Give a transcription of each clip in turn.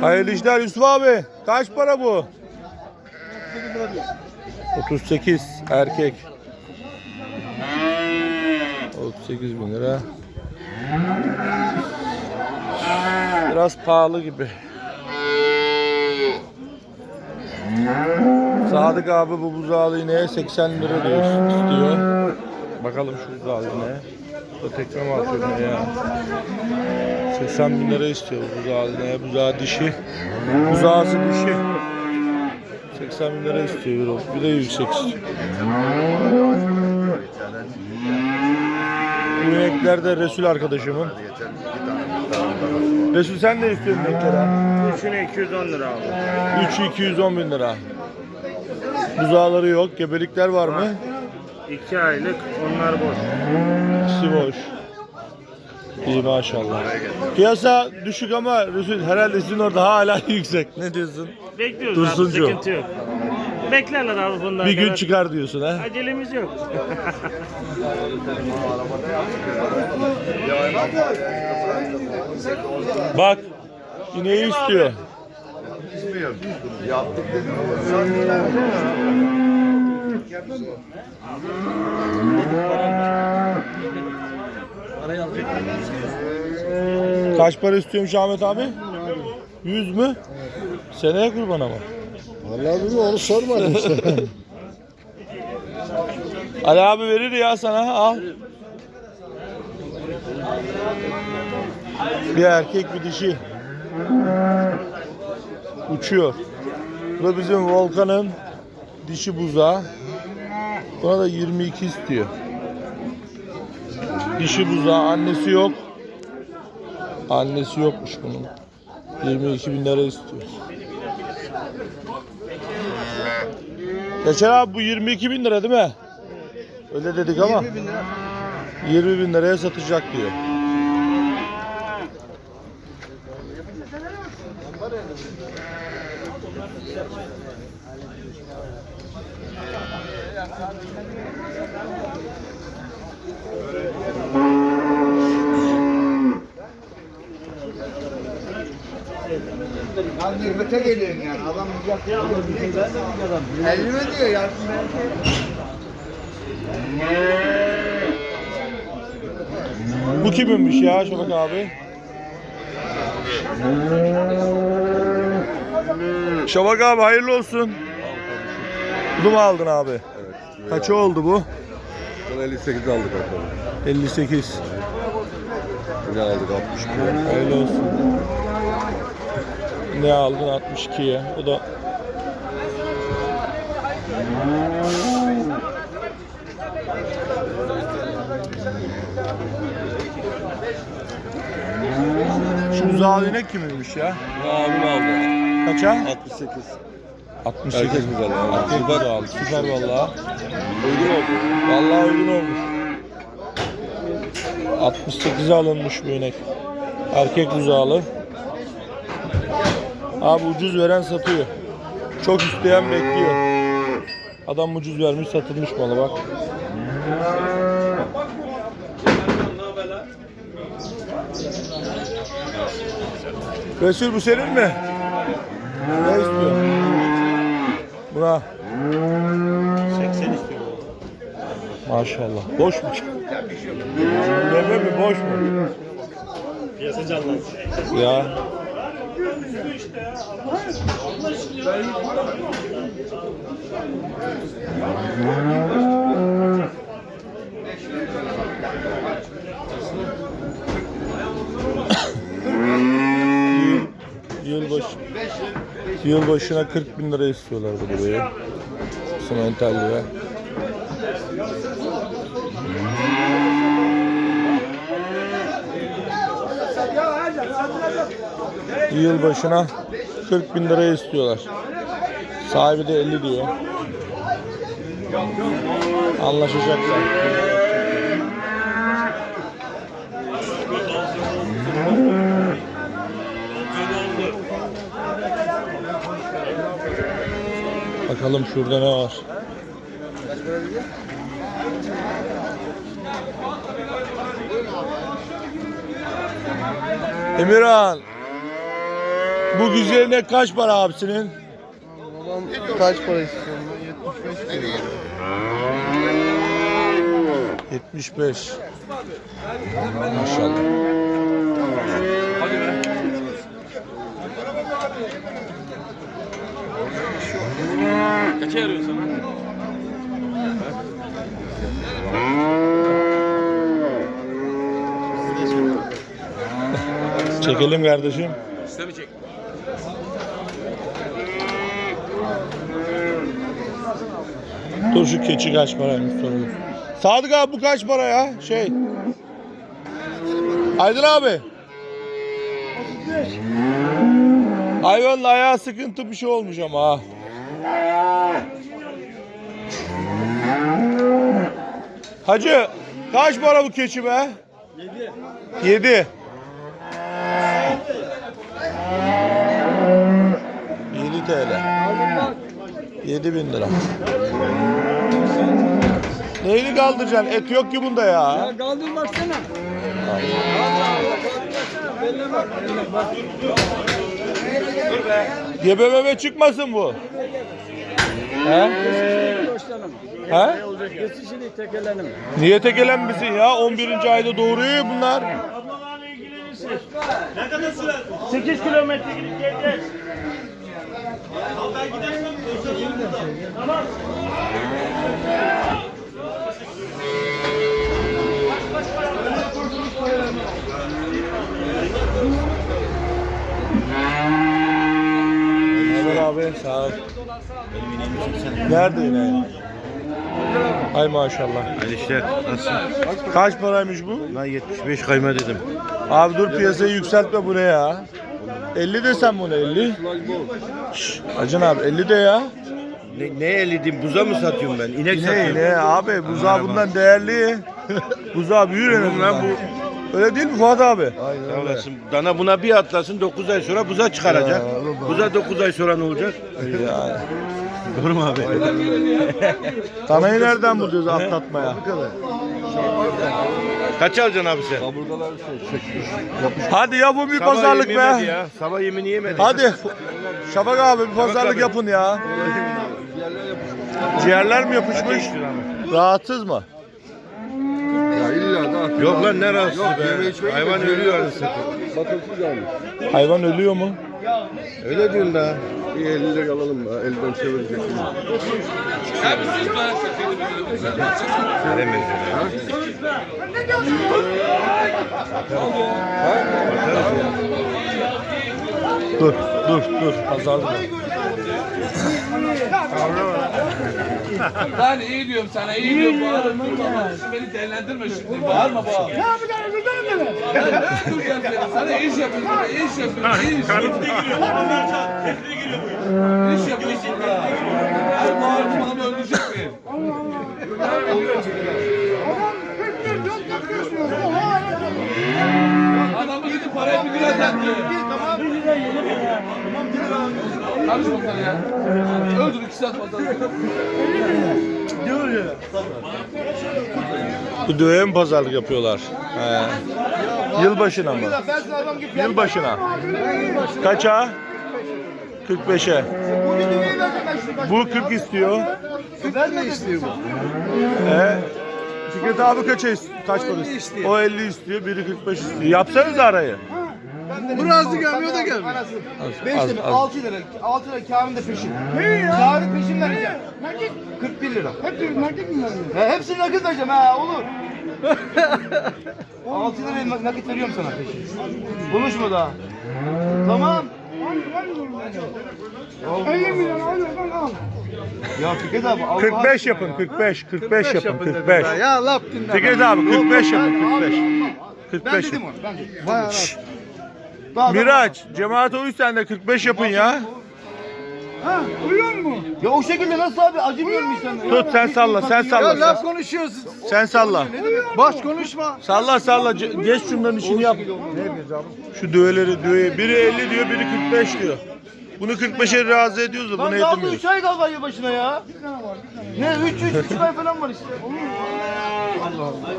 Hayırlı işler Yusuf abi. Kaç para bu? 38 erkek. 38 bin lira. Biraz pahalı gibi. Sadık abi bu buzağlı ineğe 80 lira diyor, istiyor. Bakalım şu buzağlı ineğe. Bu tekme mi atıyor ya? 80 bin lira istiyor bu buzağı ineğe. Buzağı dişi. Buzağısı dişi. 80 bin lira istiyor euro. Bir de yüksek istiyor. Bu inekler de Resul arkadaşımın. Resul sen ne istiyorsun ineklere? Üçüne 210 lira abi. 3'ü 210 bin lira. Buzağları yok. Gebelikler var mı? 2 aylık onlar boş. İkisi boş. İyi maşallah. Piyasa düşük ama Resul herhalde sizin orada hala yüksek. Ne diyorsun? Bekliyoruz Dursuncu. abi sıkıntı yok. Beklerler abi bundan Bir gün kadar. çıkar diyorsun ha? Acelemiz yok. Bak ineği istiyor. Kaç para istiyormuş Ahmet abi? 100 mü? Seneye kurban ama. Vallahi bilmiyorum onu sormadım. Ali abi verir ya sana al. Bir erkek bir dişi. Uçuyor. Bu da bizim Volkan'ın dişi buzağı. Buna da 22 istiyor. Dişi buzağı annesi yok. Annesi yokmuş bunun. 22 bin lira istiyor. Geçen abi bu 22 bin lira değil mi? Öyle dedik ama 20 bin lira. 20 bin liraya satacak diyor. Ya nefrete geliyorsun yani. Adam. Ben de Elime diyor yardım Bu kiminmiş ya Şafak abi? Şafak abi hayırlı olsun. Bunu mu aldın abi? Evet. Kaçı oldu bu? Bunu 58 aldık bakalım. 58. Ne aldık 62. Hayırlı olsun. Ne aldın 62'ye? O da Şu uzağı inek kiminmiş ya? Abim aldı. Kaça? 68. 68. Erkek güzel abi. Erkek Süper. güzel aldı. Süper vallahi. Uygun oldu. Vallahi uygun olmuş. 68'e alınmış bu inek. Erkek buzağlı. Abi ucuz veren satıyor. Çok isteyen bekliyor. Adam ucuz vermiş satılmış malı bak. Resul bu senin mi? Buna 80 istiyor. Maşallah. Boş mu? Deve mi boş mu? Piyasa canlansın. Ya. yıl, yılbaşı, yılbaşına 40 bin lira istiyorlar bu buraya. Simentalliye. Yılbaşına 40 bin liraya istiyorlar. Sahibi de 50 diyor. Anlaşacaklar. Bakalım şurada ne var. Emirhan. Bu güzeline kaç para abisinin? Babam kaç para istiyorum ben? 75 lira. 75. Maşallah. Kaça yarıyor sana? Çekelim kardeşim. Size mi çek? Dur şu keçi kaç paraymış sorayım. Sadık abi bu kaç para ya? Şey. Aydın abi. Hayvanın ayağı sıkıntı bir şey olmuş ama ha. Hacı kaç para bu keçi be? 7. 7. 7 TL. 7 bin lira. Neyini kaldıracaksın? Et yok ki bunda ya. Ya kaldır baksana. Gebe bebe çıkmasın bu. He? He? Geçişini tekelenim. Niye tekelenmesin ya? 11. ayda doğuruyor ya bunlar. Ablalarla ilgilenirsin. Ne kadar sürer? 8 kilometre gidip geleceğiz. Tamam. Abi sağ ol. Nerede yine? Ay maşallah. Hadi işte nasıl? Kaç paraymış bu? Ben 75 kayma dedim. Abi dur piyasayı yükseltme bu ne ya? 50 desem bu ne 50? Şşş, Acın abi 50 de ya. Ne, ne elidin buza mı satıyorum ben? İnek Ne satıyorum. ne abi buzağı bundan değerli. Buzağı büyür en lan azından. Öyle değil mi Fuat abi? Sağ olasın. Dana buna bir atlasın 9 ay sonra buza çıkaracak. Buza 9 ay sonra ne olacak? Yani. Doğru mu abi? Danayı nereden bulacağız atlatmaya? Kaç alacaksın abi sen? Hadi yapın bir Sabah pazarlık yemi yemedi be. Ya. Sabah yemini yemedi. Hadi. Şafak abi bir pazarlık abi. yapın ya. Ciğerler mi yapışmış? Rahatsız mı? Ya illa da atın. Yok lan ne rahatsız be. Hayvan ölüyor anasını. Bakımsız yani. Hayvan ölüyor mu? Öyle diyorsun da. Bir 50 lira alalım da elden çevirecek. Veremeyiz. Dur, dur, dur. Pazarlık. Ben iyi diyorum sana, iyi diyorum. Bağırma, durma. Beni değerlendirme şimdi. Bağırma bağır. Ne yapacaksın? Dur sen seni. Sana iş yapıyorsun. Sana iş yapıyorsun. İş yapıyorsun. İş yapıyorsun. Ben bağırma adamı öldürecek miyim? Adamı gidip parayı bir lira sattı. Karışma sen ya. Öldür iki saat vatandaşı. Bu düğeye mi pazarlık yapıyorlar? He. Yılbaşına mı? Yılbaşına. Kaça? 45'e. Bu 40 istiyor. Ben ne istiyor bu? He. Fikret abi kaça istiyor? Kaç para istiyor? O 50 istiyor, biri 45 istiyor. Yapsanız arayı. Burası gelmiyor da gelmiyor. Az, 5 az, lira, az. 6 lira, 6 lira kârın da peşin. Ne ya? Kârı peşin vereceğim. Nakit, 41 lira. hep nakit mi veriyor? He, hepsini nakit vereceğim ha olur. 6 liraya nak- nakit veriyorum sana peşin. Konuşma daha. Tamam. Hangi, hangi durumda? 50 milyon alıyorsan al. Ya Fikret abi Allah 45 aşkına yapın, ya. 45, 45 yapın, 45. Ya laf dinle. Fikret abi 45 yapın, 45. Ben 45 dedim yapın. onu. Ben dedim. Vay anam. Daha- Miraç, cemaate uy sen de 45 yapın ya. Ha, uyuyor mu? Ya o şekilde nasıl abi acımıyorum işte. Tut sen salla, sen Ya salla. laf Sen, konuşuyorsun. sen salla. Boş konuşma. Salla salla, Ce- geç şunların işini yap. Şu düğeleri, düğe. Biri 50 diyor, biri 45 diyor. Bunu 45'e razı ediyoruz da bunu Lan daha bu edemiyoruz. 3 ay galiba yılbaşına ya. Ne 3 3 3 ay falan var işte. Allah Allah.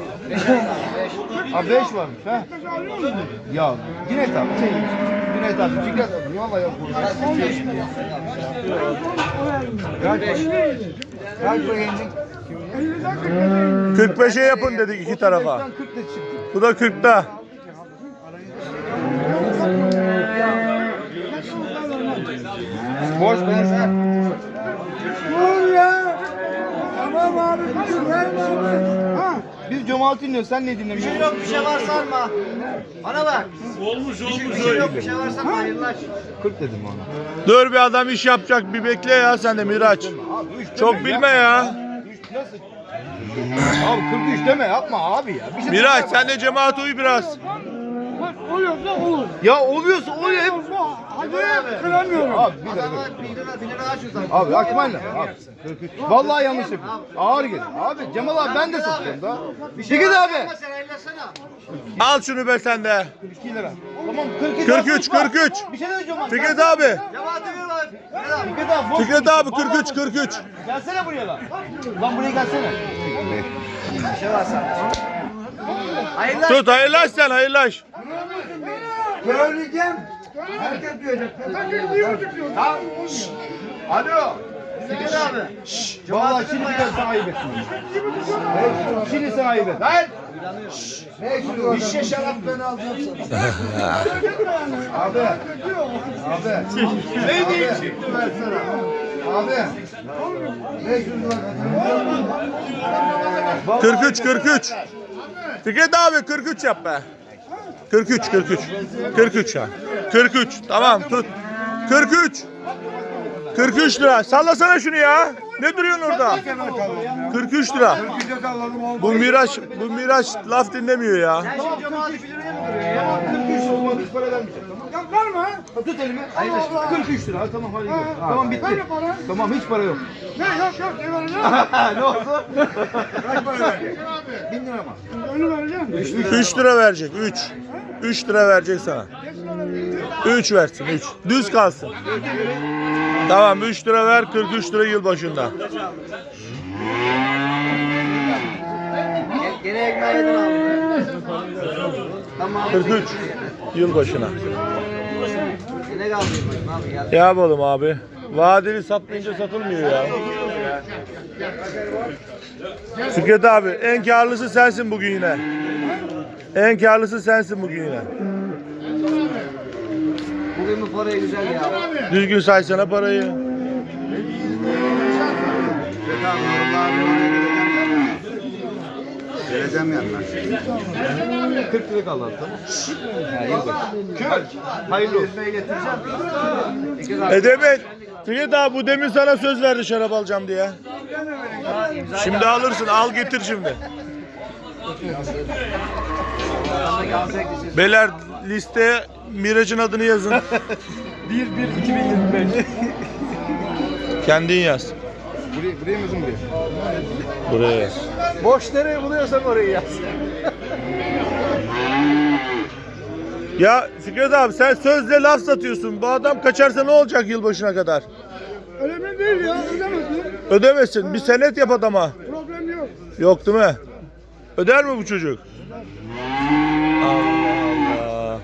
Ha 5 varmış ha. Ya yine tabi şey. Yine tabi. Fikret abi. Vallahi yok. Kaç kaç para yendin? 45'e yapın dedik iki tarafa. 40 da çıktı. Bu da 40'ta. Boş ver sen. Dur ya. Tamam abi. Verme abi. Biz cemaat dinliyoruz. Sen ne dinlemiyorsun? Yok bir şey varsa alma. Bana bak. Olmuş olmuş. Bir şey yok bir şey varsa alma hayırlaş. 40 dedim ona. Dur bir adam iş yapacak bir bekle ya sen de Miraç. Çok bilme ya. Nasıl? Abi 43 deme yapma abi ya. Bir şey Miraç sen de cemaat uy biraz. Oluyorsa olur. Ya oluyorsa oluyor hep. Hadi kıramıyorum. Abi bir dakika. Adama bir lira bir lira aç uzak. Abi açmayın lan. Abi. Vallahi yanlış yapıyorsun. Ağır gelir. Abi Cemal abi ben de satıyorum da. Bir şey abi. Ama sen hayırlaşsana. Al şunu be sen de. 2 lira. Tamam 42. 43 43. Bir şey diyeceğim abi. Fikret abi. Var. Abi. Fikret abi. boş Fikret ver. abi 43 43. Gelsene buraya lan. Lan buraya gelsene. Bir şey varsa. Hayırlaş. Tut hayırlaş sen hayırlaş. Söyleyeceğim. Herkes duyacak. Tamam. Alo. Fikret abi. Vallahi şimdi sana ayıp ettim. Şimdi ettim. Lan. Bir şişe şarap ben alacağım sana. Abi. Abi. Ne diyeyim şimdi ben sana? Abi. 500 lira. 43 43. Fikret abi 43 yap be. 43 43. 43 ya. 43 tamam tut. 43. 43 lira. Sallasana şunu ya. Ne duruyorsun orada? 43 lira. Bu Miraç bu Miraç laf dinlemiyor ya. Sen şimdi cemaati bir liraya mı duruyor ya? 43 olmadı hiç para vermeyeceğim. Tamam. Ya verme. Tut elimi. 43 lira. Tamam hadi. gidelim. Tamam bitti. Hani para? Tamam hiç para yok. Ne yok yok ne vereceğim? ne oldu? Kaç para verecek? 1000 lira mı? Onu vereceğim. 3 lira verecek 3. 3 lira verecek sana. 3 versin 3. Düz kalsın. Tamam 3 lira ver 43 lira yılbaşında. Gene ekmeği yedin abi. Tamam. 43 Yine kaldı abi gel. Yapalım abi? Vadeli satmayınca satılmıyor ya. Fikret abi en karlısı sensin bugün yine. En karlısı sensin bugün yine. Bugün bu parayı güzel ya. Düzgün saysana parayı. Tamam abi oraya Geleceğim yanına. 40 lira kaldı hatta. Hayırlı olsun. Dakika. E Fikret abi bu demin sana söz verdi şarap alacağım diye. Şimdi alırsın al getir şimdi. Beyler listeye Miraç'ın adını yazın. 1-1-2025. Kendin yaz. Buraya, buraya mı zımbi? Buraya yaz. Boş nereye buluyorsan orayı yaz. Ya Fikret abi sen sözle laf satıyorsun. Bu adam kaçarsa ne olacak yılbaşına kadar? Önemli değil ya. Ödemesin. Ödemesin. Bir senet yap adama. Problem yok. Yok değil mi? Öder mi bu çocuk? Allah Allah.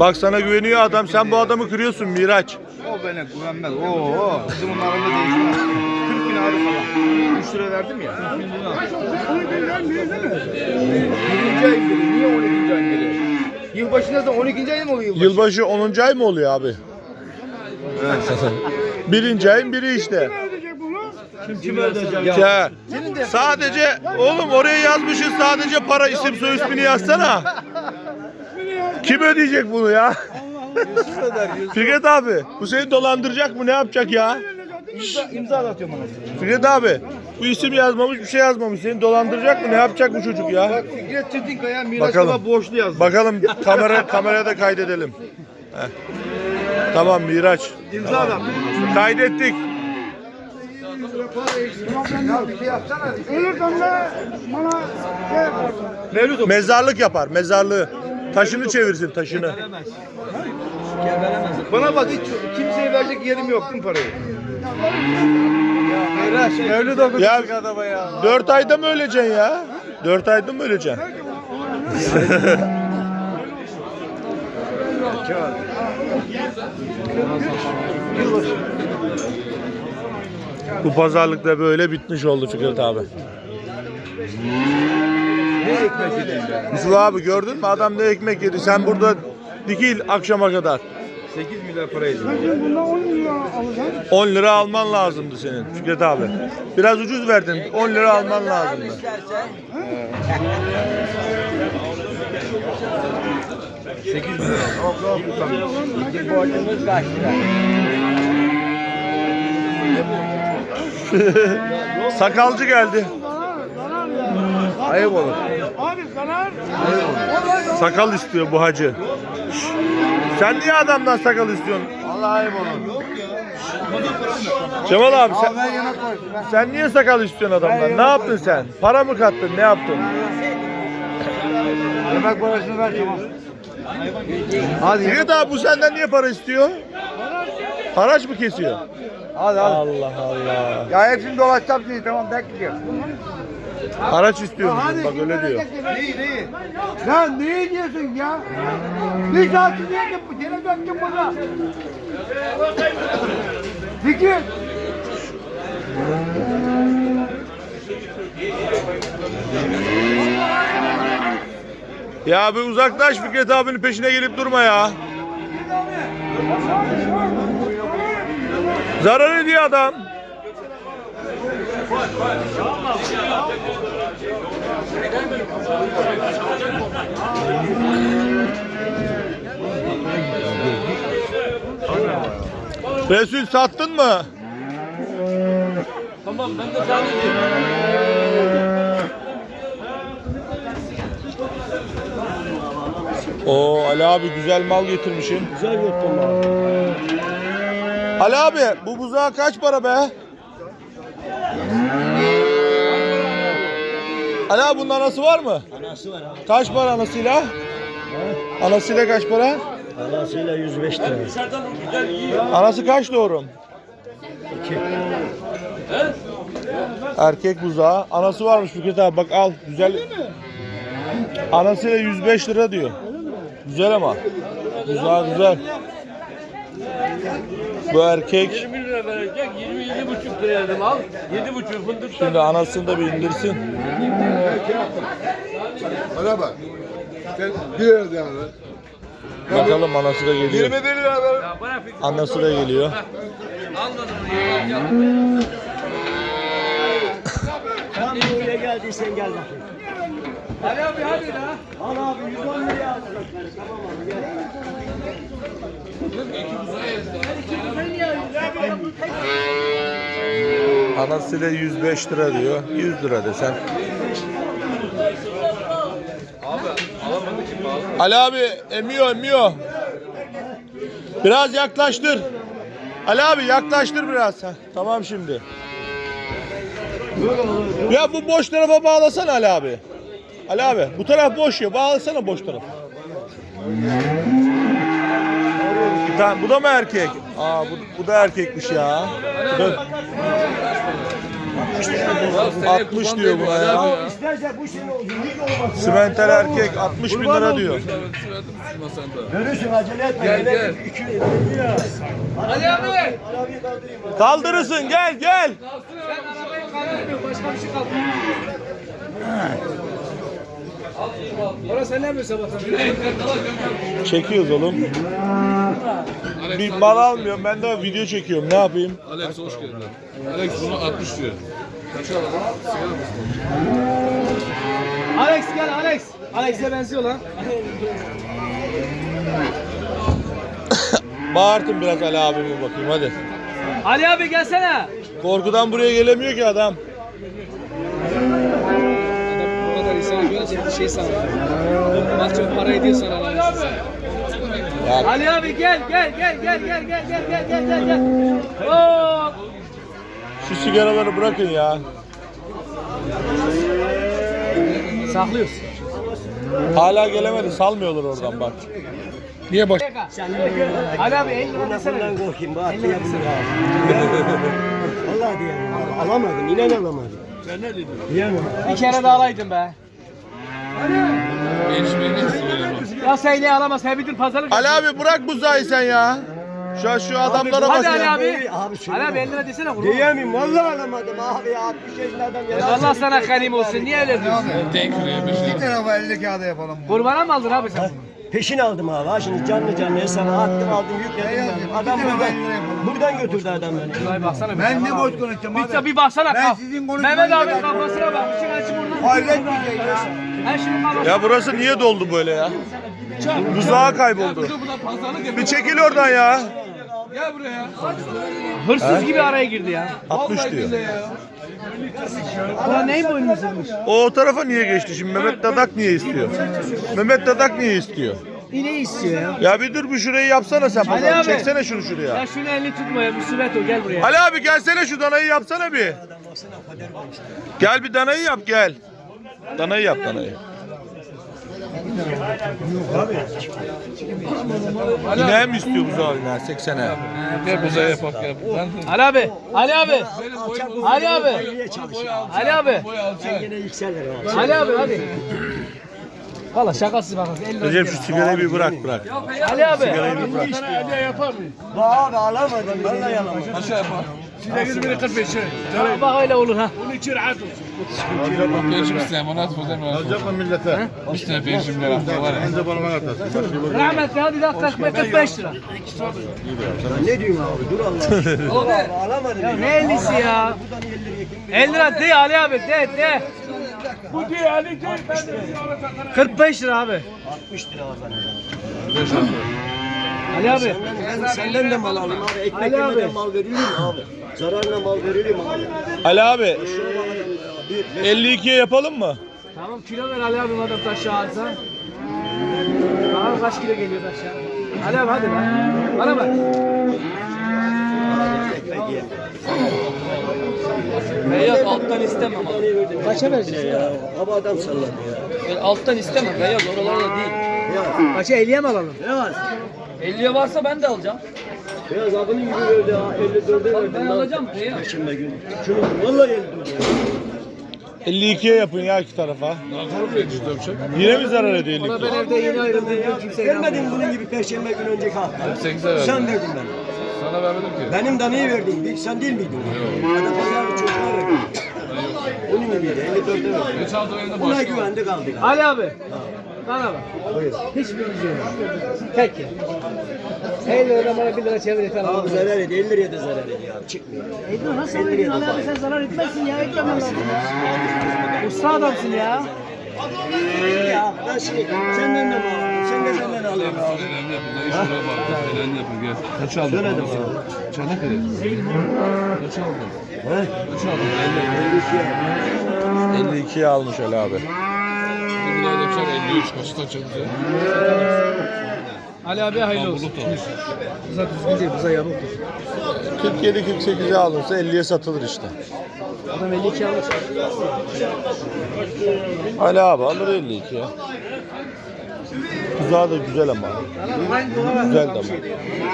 Bak sana güveniyor adam. Sen bu adamı kırıyorsun Miraç. O bana güvenmez. Oo, bizim değişmez. 40 bin ağrı falan. 3 lira verdim ya. 40 bin lira. Onu bilmem değil değil mi? Birinci ayın biri. Niye 12. ayın biri? Yılbaşı da 12. ay mı oluyor yılbaşı? Yılbaşı 10. ay mı oluyor abi? Birinci ayın biri işte. Kim ödeyecek bunu? Kim ödeyecek? Ya, sadece oğlum oraya yazmışsın sadece para isim soy ismini yazsana. Kim ödeyecek bunu ya? Fikret abi bu seni dolandıracak mı ne yapacak ya? İmza, imza atıyorum ona. Fikret abi bu isim yazmamış bir şey yazmamış seni dolandıracak mı ne yapacak bu çocuk ya? Bak Fikret Çetinkaya Miraç Bakalım. Borçlu yazdı. Bakalım kamera kamerada kaydedelim. Heh. Tamam Miraç. İmza da. Kaydettik. Ya bir şey yapsana. Ölürsen de bana şey yaparsın. Mevlüt o. Mezarlık yapar mezarlığı. Taşını çevirsin taşını. Bana bak hiç kimseye verecek yerim yok değil mi parayı? Meraş, Mevlüt Ya- adama ya. 4 ayda mı öleceksin ya? 4 ayda mı öleceksin? Bu pazarlık da böyle bitmiş oldu Fikret abi. Ne ekmek be? Yusuf abi gördün mü adam ne ekmek yedi sen burada dikil akşama kadar. 8 milyar para. Sen bundan 10 lira alacaksın. 10 lira alman lazımdı senin Fikret abi. Biraz ucuz verdin 10 lira alman lazımdı. Sakalcı geldi. Zarar, zarar ya. Ayıp olur. Abi zarar. Sakal istiyor bu hacı. Sen niye adamdan sakal istiyorsun? Allah ayıp olur. Cemal abi sen, yana koy. Sen niye sakal istiyorsun adamdan? Ne yaptın sen? Para mı kattın? Ne yaptın? Yemek parasını ver tamam. Hadi Fikret abi bu senden niye para istiyor? Haraç mı kesiyor? hadi hadi. Allah Allah. Ya hepsini dolaşacağım seni tamam bekliyorum. Haraç istiyormuş bak öyle diyor. Neyi neyi? Ya ne diyorsun ya? Bir saat diyecek bu. Gene döktün buna. Fikir. Ya bir uzaklaş Fikret abinin peşine gelip durma ya. Zarar ediyor adam. Resul sattın mı? Tamam ben de sana. Oo Ali abi güzel mal getirmişsin. Güzel yuttum Ali abi bu buzağa kaç para be? Ali abi bunun anası var mı? Anası var abi. Kaç para anasıyla? Anasıyla kaç para? Anasıyla 105 lira. Anası kaç doğru? Erkek buzağı. Anası varmış Fikret abi bak al güzel. Anasıyla 105 lira diyor. Güzel ama. Buzağı güzel. Bu erkek 20 lira verecek, 27 buçuk lira dedim al. 7 buçuk fındık şimdi anasını da bir indirsin. Bana bak. Sen bir yerde yani. Bakalım anası da geliyor. 21 lira ver. Anası da geliyor. Anladım. Tam buraya geldiysen gel bakayım. Ali abi hadi la. Al abi 110 liraya al. Anasıyla 105 lira diyor. 100 lira desen. Ali abi emiyor emiyor. Biraz yaklaştır. Ali abi yaklaştır biraz. Heh, tamam şimdi. Ya bu boş tarafa bağlasana Ali abi. Ali abi bu taraf boş ya bağlasana boş taraf. Tamam, bu da mı erkek? Aa bu, bu da erkekmiş ya. Bu da- 60 diyor buna ya. İsterse bu sene yürüyüş olmaz. Simenter erkek 60 bin lira diyor. Görürsün acele etme. Gel, gel. 250 lira. Ali abi. Arabayı kaldırayım. Kaldırırsın gel gel. Başka bir şey kaldı. Orası sen ne yapıyorsun sabahtan? Çekiyoruz oğlum. Bir mal almıyorum ben de video çekiyorum ne yapayım? Alex hoş geldin. Alex bunu 60 diyor. Alex gel Alex. Alex'e benziyor lan. Bağırtın biraz Ali abime bakayım hadi. Ali abi gelsene. Korkudan buraya gelemiyor ki adam. Bu kadar insan görünce şey sanıyor. Bak çok para ediyor sana lan. Ali abi gel gel gel gel gel gel gel gel gel gel gel. Hop. şu sigaraları bırakın ya. Saklıyoruz. Hala gelemedi salmıyorlar oradan bak. Niye baş? Ali abi 50 lira desene. Bundan korkayım bak. 50 lira Vallahi diyemem. Alamadım. İnan alamadım. Sen ne dedin? Diyemem. Bir kere daha alaydın be. Ya sen ne alamaz. He bir pazarlık. Ali abi bırak buzağı sen ya. Şu an şu adamlara bak Hadi Ali ya. abi. Abi söyle. Ali abi 50 lira desene kurban. Diyemem. Vallahi alamadım abi ya. 60 yaşında adam ya. Allah sana karim olsun. Niye öyle diyorsun? Bir tarafa 50 kağıda yapalım. Kurbana mı aldın abi sen bunu? Peşin aldım abi. Ha şimdi canlı canlı hesaba attım aldım yükledim ben. Adam buradan, buradan götürdü adam beni. Ay baksana. bir Ben sana ne boş konuşacağım abi. Bir, bir baksana. Ben sizin konuşmanızı Mehmet abi kafasına bak. İçin açı buradan. Hayret bir şey ya. Ya burası niye doldu böyle ya? Buzağı kayboldu. Bir çekil oradan ya. Gel buraya. Hırsız gibi araya girdi ya. 60 diyor. Ulan neyin boynunu sırmış? O o tarafa niye geçti şimdi? Mehmet Dadak niye istiyor? Mehmet Dadak niye istiyor? Yine istiyor ya. Ya bir dur bir şurayı yapsana sen. Ali abi. Çeksene şunu şuraya. Ya şunu elini tutma ya. Müsibet o gel buraya. Ali abi gelsene şu danayı yapsana bir. Gel bir danayı yap gel. Danayı yap danayı. İneğe mi istiyor buzağı iner 80'e? Gel buzağa yapak ya. Ben Ali abi. Ali abi. Ali abi. Ali abi. Alacağım. Yine yükselir abi. Ali abi hadi. Valla şakasız bakın. 50 lira Recep şu sigarayı bir bırak bırak. Ali abi. Bak abi alamadım. Vallahi alamadım. Aşağı yapar. Ha, Bak öyle olur ha. Peşim isteyeyim. Onu at buradan. Alacak mı millete? İşte peşimler hafta var ya. Rahmetli hadi dakika 45 lira. Ne diyorsun abi? Dur Allah. aşkına. Abi alamadım. Ya ne 50'si ya? 50 lira de Ali abi de de. Bu diye Ali de 45 lira abi. 60 lira var bana. Ali abi. Ben senden de mal alayım abi. Ekmek Ali abi. mal verilir mi abi? Zararla mal verilir mi abi? Ali abi 52'ye yapalım mı? Tamam kilo ver Ali abi madem taşı alsa. Daha kaç kilo geliyor aşağı? Ali abi hadi be. Bana bak. Beyaz alttan istemem abi. Kaça vereceksin? Ya abi adam salladı ya. Böyle alttan istemem. Beyaz oralarda değil. Kaça 50'ye mi alalım? Beyaz. 50'ye varsa ben de alacağım. Beyaz abinin gibi ha. 54'e verdi. Ben alacağım beyaz. Perşembe günü. Şunu vallahi 54'e. 52'ye yapın ya iki tarafa. Yine mi zarar ediyor 52? Ben evde yeni ayrıldım. Kimse Vermedin bunun gibi perşembe günü önceki hafta. 8'e verdim. Sen verdin bana. Sana vermedim ki. Benim danayı verdin. Bir- Sen değil miydin? Hadi pazarı çocuğa verdin. Onun gibiydi. 54'e verdin. Geç aldı evinde Buna başka. güvendi kaldık. Ali abi. Bana bak. Hiçbir şey yok. Tek ya. 50 liradan bana 1 lira çevir yeter. Abi zarar ediyor. 50 liraya da zarar ediyor abi. Çıkmıyor. Ediyor nasıl ediyorsun Ali abi sen zarar etmezsin ya etmem lazım. Usta adamsın ya. Ya ben şey senden de mi alayım? Sen de benden alayım abi. Ellerini yapın. da, iş buraya bak. Ellerini yapın. Gel. Kaç aldın? Söyledim Çanakkale. Kaç aldın? He? Kaç aldın? 50. 52'ye almış Ali abi. Bir daha yapacak 53. Kaçı taçacağız ya? Ali abi hayırlı olsun. Buza düzgün değil, buza yamuktur. 47-48'e alınsa 50'ye satılır işte. Adam 52 almış. Ali abi alır 52'ye. Tuzağı da güzel ama. Güzel de ama.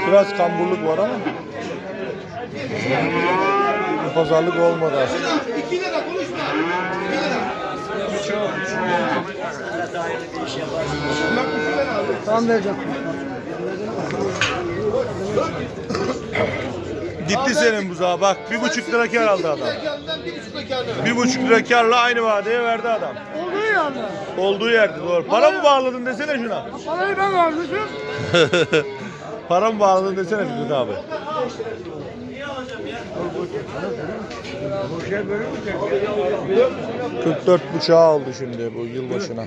Biraz kamburluk var ama. Pazarlık olmadı aslında. Tamam vereceğim. Gitti senin buzağa bak. Bir buçuk lira kar aldı adam. Bir buçuk lira karla aynı vadeye verdi adam. Olduğu yerde. Olduğu yerde doğru. Para mı bağladın desene şuna. Parayı ben vermişim. Para mı bağladın desene Fikret abi. ...44 buçağı aldı şimdi bu yılbaşına.